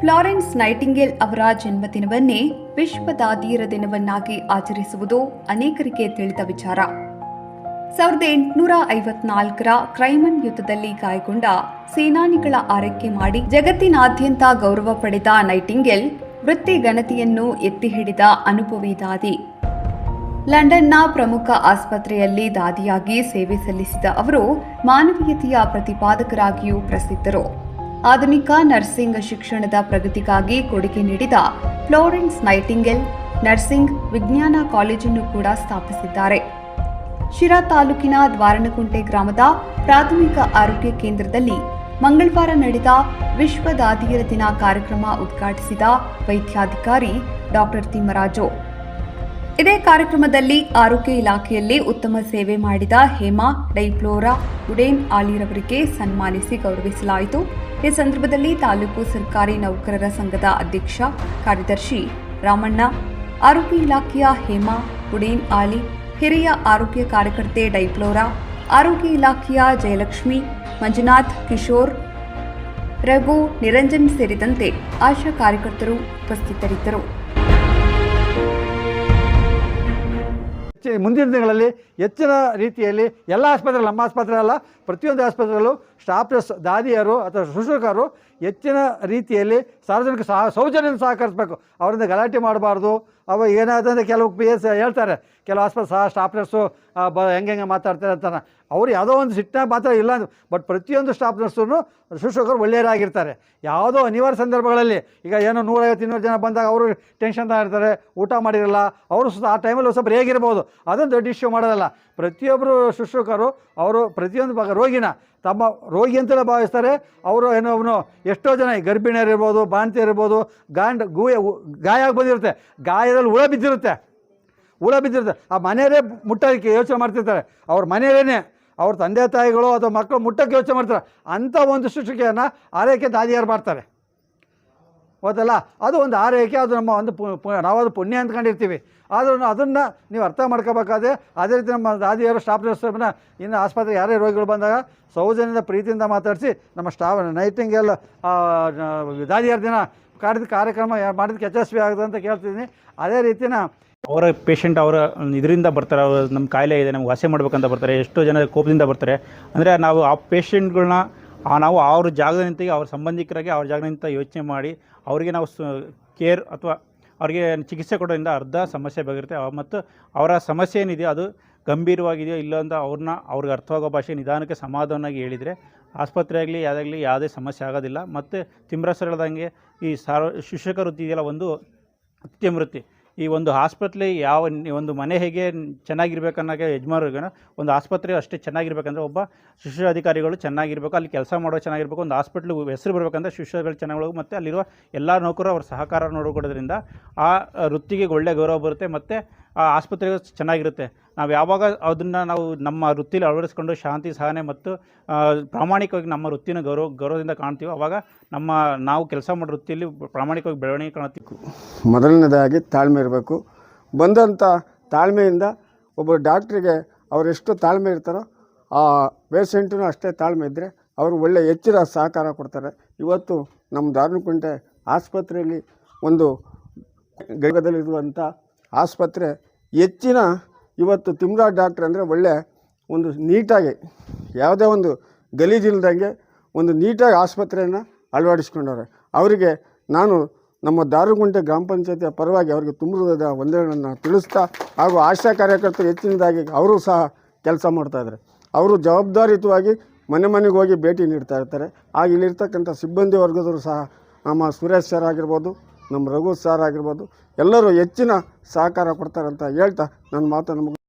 Florence Nightingale ಅವರ ಜನ್ಮದಿನವನ್ನೇ ವಿಶ್ವ ಧೀರ ದಿನವನ್ನಾಗಿ ಆಚರಿಸುವುದು ಅನೇಕರಿಗೆ ತಿಳಿದ ವಿಚಾರ. ಸಾವಿರದ ಎಂಟುನೂರ ಐವತ್ನಾಲ್ಕರ ಕ್ರೈಮನ್ ಯುದ್ಧದಲ್ಲಿ ಗಾಯಗೊಂಡ ಸೇನಾನಿಗಳ ಆರೈಕೆ ಮಾಡಿ ಜಗತ್ತಿನಾದ್ಯಂತ ಗೌರವ ಪಡೆದ ನೈಟಿಂಗೇಲ್ ವೃತ್ತಿ ಘನತೆಯನ್ನು ಎತ್ತಿ ಹಿಡಿದ ಅನುಭವಿ ದಾದಿ. ಲಂಡನ್ನ ಪ್ರಮುಖ ಆಸ್ಪತ್ರೆಯಲ್ಲಿ ದಾದಿಯಾಗಿ ಸೇವೆ ಸಲ್ಲಿಸಿದ ಅವರು ಮಾನವೀಯತೆಯ ಪ್ರತಿಪಾದಕರಾಗಿಯೂ ಪ್ರಸಿದ್ಧರು. ಆಧುನಿಕ ನರ್ಸಿಂಗ್ ಶಿಕ್ಷಣದ ಪ್ರಗತಿಗಾಗಿ ಕೊಡುಗೆ ನೀಡಿದ ಫ್ಲೋರೆನ್ಸ್ ನೈಟಿಂಗೆಲ್ ನರ್ಸಿಂಗ್ ವಿಜ್ಞಾನ ಕಾಲೇಜನ್ನು ಕೂಡ ಸ್ಥಾಪಿಸಿದ್ದಾರೆ. ಶಿರಾ ತಾಲೂಕಿನ ದ್ವಾರಣಕುಂಟೆ ಗ್ರಾಮದ ಪ್ರಾಥಮಿಕ ಆರೋಗ್ಯ ಕೇಂದ್ರದಲ್ಲಿ ಮಂಗಳವಾರ ನಡೆದ ವಿಶ್ವ ದಾದಿಯರ ದಿನ ಕಾರ್ಯಕ್ರಮ ಉದ್ಘಾಟಿಸಿದ ವೈದ್ಯಾಧಿಕಾರಿ ಡಾಕ್ಟರ್ ತಿಮ್ಮರಾಜು. ಇದೇ ಕಾರ್ಯಕ್ರಮದಲ್ಲಿ ಆರೋಗ್ಯ ಇಲಾಖೆಯಲ್ಲಿ ಉತ್ತಮ ಸೇವೆ ಮಾಡಿದ ಹೇಮಾ ಡೈಪ್ಲೋರಾ ಉಡೇನ್ ಆಲಿರವರಿಗೆ ಸನ್ಮಾನಿಸಿ ಗೌರವಿಸಲಾಯಿತು. ಈ ಸಂದರ್ಭದಲ್ಲಿ ತಾಲೂಕು ಸರ್ಕಾರಿ ನೌಕರರ ಸಂಘದ ಅಧ್ಯಕ್ಷ, ಕಾರ್ಯದರ್ಶಿ ರಾಮಣ್ಣ, ಆರೋಗ್ಯ ಇಲಾಖೆಯ ಹೇಮಾ ಉಡೇನ್ ಆಲಿ, ಹಿರಿಯ ಆರೋಗ್ಯ ಕಾರ್ಯಕರ್ತೆ ಡೈಪ್ಲೋರಾ, ಆರೋಗ್ಯ ಇಲಾಖೆಯ ಜಯಲಕ್ಷ್ಮಿ, ಮಂಜುನಾಥ್ ಕಿಶೋರ್, ರಘು ನಿರಂಜನ್ ಸೇರಿದಂತೆ ಆಶಾ ಕಾರ್ಯಕರ್ತರು ಉಪಸ್ಥಿತರಿದ್ದರು. ಮುಂದಿನ ದಿನಗಳಲ್ಲಿ ಹೆಚ್ಚಿನ ರೀತಿಯಲ್ಲಿ ಎಲ್ಲ ಆಸ್ಪತ್ರೆಗಳು ನಮ್ಮ ಆಸ್ಪತ್ರೆ ಅಲ್ಲ, ಪ್ರತಿಯೊಂದು ಆಸ್ಪತ್ರೆಗಳು ಸ್ಟಾಫ್ ದಾದಿಯರು ಅಥವಾ ಶುಶ್ರೂಷಕರು ಹೆಚ್ಚಿನ ರೀತಿಯಲ್ಲಿ ಸಾರ್ವಜನಿಕ ಸಹ ಸೌಜನ್ಯ ಸಹಕರಿಸಬೇಕು. ಅವರಿಂದ ಗಲಾಟೆ ಮಾಡಬಾರ್ದು. ಅವ ಏನಾದಂದರೆ ಕೆಲವು ಪಿ ಎಸ್ ಹೇಳ್ತಾರೆ. ಕೆಲವು ಆಸ್ಪತ್ರೆ ಸಹ ಸ್ಟಾಫ್ ನರ್ಸು ಬ, ಹೆಂಗೆ ಹೆಂಗೆ ಮಾತಾಡ್ತಾರೆ ಅಂತಾನೆ. ಅವ್ರು ಯಾವುದೋ ಒಂದು ಸಿಟ್ಟಿನ ಮಾತ್ರ ಇಲ್ಲ ಬಟ್ ಪ್ರತಿಯೊಂದು ಸ್ಟಾಫ್ ನರ್ಸೂ ಶುಶ್ರೂಷಕರು ಒಳ್ಳೆಯರಾಗಿರ್ತಾರೆ ಯಾವುದೋ ಅನಿವಾರ್ಯ ಸಂದರ್ಭಗಳಲ್ಲಿ ಈಗ ಏನೋ ನೂರೈವತ್ತು, ಇನ್ನೂರು ಜನ ಬಂದಾಗ ಅವರು ಟೆನ್ಷನ್ ಇರ್ತಾರೆ, ಊಟ ಮಾಡಿರಲ್ಲ. ಅವರು ಸ್ವಲ್ಪ ಆ ಟೈಮಲ್ಲಿ ಸ್ವಲ್ಪ ಹೇಗಿರ್ಬೋದು ಅದೊಂದು ದೊಡ್ಡ ಇಶ್ಯೂ ಮಾಡೋದಲ್ಲ. ಪ್ರತಿಯೊಬ್ಬರು ಶುಶ್ರೂಷಕರು, ಅವರು ಪ್ರತಿಯೊಂದು ಭಾಗ ರೋಗಿನ ತಮ್ಮ ರೋಗಿ ಅಂತಲೇ ಭಾವಿಸ್ತಾರೆ. ಅವರು ಏನೋ ಅವನು ಎಷ್ಟೋ ಜನ ಗರ್ಭಿಣಿಯರಿರ್ಬೋದು ಗರ್ಭಿಣಿಯರು ಇರ್ಬೋದು ಬಾಣತಿ ಇರ್ಬೋದು, ಗಾಂಡ್ ಗೂಯ ಗಾಯ ಆಗಿ ಬಂದಿರುತ್ತೆ. ಗಾಯದಲ್ಲಿ ಹುಳ ಬಿದ್ದಿರುತ್ತೆ. ಹುಳ ಬಿದ್ದಿರುತ್ತೆ. ಆ ಮನೆಯವರೇ ಮುಟ್ಟೋದಕ್ಕೆ ಯೋಚನೆ ಮಾಡ್ತಿರ್ತಾರೆ. ಅವ್ರ ಮನೆಯವರೇನೆ ಅವ್ರ ತಂದೆ ತಾಯಿಗಳು ಅಥವಾ ಮಕ್ಕಳು ಮುಟ್ಟೋಕ್ಕೆ ಯೋಚನೆ ಮಾಡ್ತಾರೆ. ಅಂಥ ಒಂದು ಶುಶ್ರೂಷೆಯನ್ನು ಆರೈಕೆ ದಾದಿಯಾರು ಮಾಡ್ತಾರೆ. ಹೌದಲ್ಲ ಅದು ಒಂದು ಆರೈಕೆ, ಅದು ನಮ್ಮ ಒಂದು ಪು, ಪು- ನಾವು ಅದು ಪುಣ್ಯ ಅಂದ್ಕೊಂಡಿರ್ತೀವಿ. ಆದ್ರೂ ಅದನ್ನು ನೀವು ಅರ್ಥ ಮಾಡ್ಕೋಬೇಕಾದ್ರೆ, ಅದೇ ರೀತಿ ನಮ್ಮ ದಾದಿಯವರು, ಸ್ಟಾಫ್ ನರ್ಸ್ನ ಇನ್ನು ಆಸ್ಪತ್ರೆಗೆ ಯಾರೇ ರೋಗಿಗಳು ಬಂದಾಗ ಸೌಜನ್ಯದ ಪ್ರೀತಿಯಿಂದ ಮಾತಾಡಿಸಿ ನಮ್ಮ ಸ್ಟಾಫ್ ನೈಟಿಂಗೆಲ್ಲ ದಾದಿಯರ ದಿನ ಕಾಡಿದ ಕಾರ್ಯಕ್ರಮ ಯಾರು ಮಾಡಿದ್ದಕ್ಕೆ ಯಶಸ್ವಿ ಆಗುತ್ತೆ ಅಂತ ಕೇಳ್ತಿದ್ದೀನಿ. ಅದೇ ರೀತಿನ ಅವರ ಪೇಷಂಟ್ ಅವರ ಇದರಿಂದ ಬರ್ತಾರೆ, ಅವ್ರು ನಮ್ಮ ಕಾಯಿಲೆ ಇದೆ, ನಮ್ಗೆ ವಾಸಿ ಮಾಡ್ಬೇಕಂತ ಬರ್ತಾರೆ, ಎಷ್ಟೋ ಜನ ಕೋಪದಿಂದ ಬರ್ತಾರೆ. ಅಂದರೆ ನಾವು ಆ ಪೇಷಂಟ್ಗಳನ್ನ ನಾವು ಅವ್ರ ಜಾಗದ ನಿಂತಾಗಿ ಅವ್ರ ಸಂಬಂಧಿಕರಾಗಿ ಅವ್ರ ಜಾಗದ ನಿಂತ ಯೋಚನೆ ಮಾಡಿ ಅವರಿಗೆ ನಾವು ಕೇರ್ ಅಥವಾ ಅವರಿಗೆ ಚಿಕಿತ್ಸೆ ಕೊಡೋದ್ರಿಂದ ಅರ್ಧ ಸಮಸ್ಯೆ ಬಗೆರುತ್ತೆ ಮತ್ತು ಅವರ ಸಮಸ್ಯೆ ಏನಿದೆಯೋ ಅದು ಗಂಭೀರವಾಗಿದೆಯೋ ಇಲ್ಲ ಅಂತ ಅವ್ರನ್ನ ಅವ್ರಿಗೆ ಅರ್ಥವಾಗೋ ಭಾಷೆ ನಿಧಾನಕ್ಕೆ ಸಮಾಧಾನವಾಗಿ ಹೇಳಿದರೆ ಆಸ್ಪತ್ರೆ ಆಗಲಿ ಯಾವುದಾಗಲಿ ಯಾವುದೇ ಸಮಸ್ಯೆ ಆಗೋದಿಲ್ಲ. ಮತ್ತು ತಿಮ್ರಸರಳದಂಗೆ ಈ ಸಾರ್ವ, ಶಿಕ್ಷಕ ವೃತ್ತಿ ಇದೆಯಲ್ಲ ಒಂದು ಅತ್ಯಮ ವೃತ್ತಿ ಈ ಒಂದು ಆಸ್ಪತ್ರೆ ಯಾವ ಒಂದು ಮನೆ ಹೇಗೆ ಚೆನ್ನಾಗಿರ್ಬೇಕನ್ನೋಕೆ ಯಜಮಾನರಿಗೆ ಒಂದು ಆಸ್ಪತ್ರೆ ಅಷ್ಟೇ ಚೆನ್ನಾಗಿರ್ಬೇಕಂದ್ರೆ ಒಬ್ಬ ಶಿಶು ಅಧಿಕಾರಿಗಳು ಚೆನ್ನಾಗಿರಬೇಕು, ಅಲ್ಲಿ ಕೆಲಸ ಮಾಡೋ ಚೆನ್ನಾಗಿರ್ಬೇಕು, ಒಂದು ಹಾಸ್ಪಿಟ್ಲ್ ಹೆಸರು ಬರಬೇಕಂದ್ರೆ ಶಿಶುಗಳು ಚೆನ್ನಾಗಿ ಮತ್ತು ಅಲ್ಲಿರುವ ಎಲ್ಲ ನೌಕರರು ಅವ್ರ ಸಹಕಾರ ನೋಡಿಕೊಡೋದ್ರಿಂದ ಆ ವೃತ್ತಿಗೆ ಒಳ್ಳೆ ಗೌರವ ಬರುತ್ತೆ, ಮತ್ತು ಆಸ್ಪತ್ರೆಗೂ ಚೆನ್ನಾಗಿರುತ್ತೆ. ನಾವು ಯಾವಾಗ ಅದನ್ನು ನಾವು ನಮ್ಮ ವೃತ್ತಿಲಿ ಅಳವಡಿಸ್ಕೊಂಡು ಶಾಂತಿ ಸಹನೆ ಮತ್ತು ಆ, ಪ್ರಾಮಾಣಿಕವಾಗಿ ನಮ್ಮ ವೃತ್ತಿನ ಗೌರವ ಗೌರವದಿಂದ ಕಾಣ್ತೀವೋ ಅವಾಗ ನಮ್ಮ ನಾವು ಕೆಲಸ ಮಾಡೋ ವೃತ್ತಿಯಲ್ಲಿ ಪ್ರಾಮಾಣಿಕವಾಗಿ ಬೆಳವಣಿಗೆ ಕಾಣ್ತೀವಿ. ಮೊದಲನೇದಾಗಿ ತಾಳ್ಮೆ ಇರಬೇಕು. ಬಂದಂಥ ತಾಳ್ಮೆಯಿಂದ ಒಬ್ಬ ಡಾಕ್ಟ್ರಿಗೆ ಅವರೆಷ್ಟು ತಾಳ್ಮೆ ಇರ್ತಾರೋ ಆ ಪೇಷೆಂಟೂ ಅಷ್ಟೇ ತಾಳ್ಮೆ ಇದ್ದರೆ ಅವರು ಒಳ್ಳೆಯ ಹೆಚ್ಚಿನ ಸಹಕಾರ ಕೊಡ್ತಾರೆ. ಇವತ್ತು ನಮ್ಮ ದಾರುಣಕುಂಟೆ ಆಸ್ಪತ್ರೆಯಲ್ಲಿ ಒಂದು ಗದಗದಲ್ಲಿರುವಂಥ ಆಸ್ಪತ್ರೆ ಹೆಚ್ಚಿನ ಇವತ್ತು ತಿಮ್ರಾ ಡಾಕ್ಟ್ರ್ ಅಂದರೆ ಒಳ್ಳೆ ಒಂದು ನೀಟಾಗಿ, ಯಾವುದೇ ಒಂದು ಗಲೀಜಿಲ್ದಂಗೆ ಒಂದು ನೀಟಾಗಿ ಆಸ್ಪತ್ರೆಯನ್ನು ಅಳವಡಿಸ್ಕೊಂಡವ್ರೆ. ಅವರಿಗೆ ನಾನು ನಮ್ಮ ದಾರುಗುಂಟೆ ಗ್ರಾಮ ಪಂಚಾಯತಿಯ ಪರವಾಗಿ ಅವರಿಗೆ ತುಂಬದ ವಂದನೆಗಳನ್ನು ತಿಳಿಸ್ತಾ ಹಾಗೂ ಆಶಾ ಕಾರ್ಯಕರ್ತರು ಹೆಚ್ಚಿನದಾಗಿ ಅವರು ಸಹ ಕೆಲಸ ಮಾಡ್ತಾಯಿದ್ದಾರೆ ಅವರು ಜವಾಬ್ದಾರಿಯುತವಾಗಿ ಮನೆ ಮನೆಗೆ ಹೋಗಿ ಭೇಟಿ ನೀಡ್ತಾ ಇರ್ತಾರೆ. ಆಗ ಇಲ್ಲಿರ್ತಕ್ಕಂಥ ಸಿಬ್ಬಂದಿ ವರ್ಗದವರು ಸಹ ನಮ್ಮ ಸುರೇಶ್ ಸರ್ ಆಗಿರ್ಬೋದು ನಮ್ಮ ರಘು ಸರ್ ಆಗಿರ್ಬೋದು ಎಲ್ಲರೂ ಹೆಚ್ಚಿನ ಸಹಕಾರ ಕೊಡ್ತಾರಂತ ಹೇಳ್ತಾ ನನ್ನ ಮಾತನ್ನು ಮುಗಿ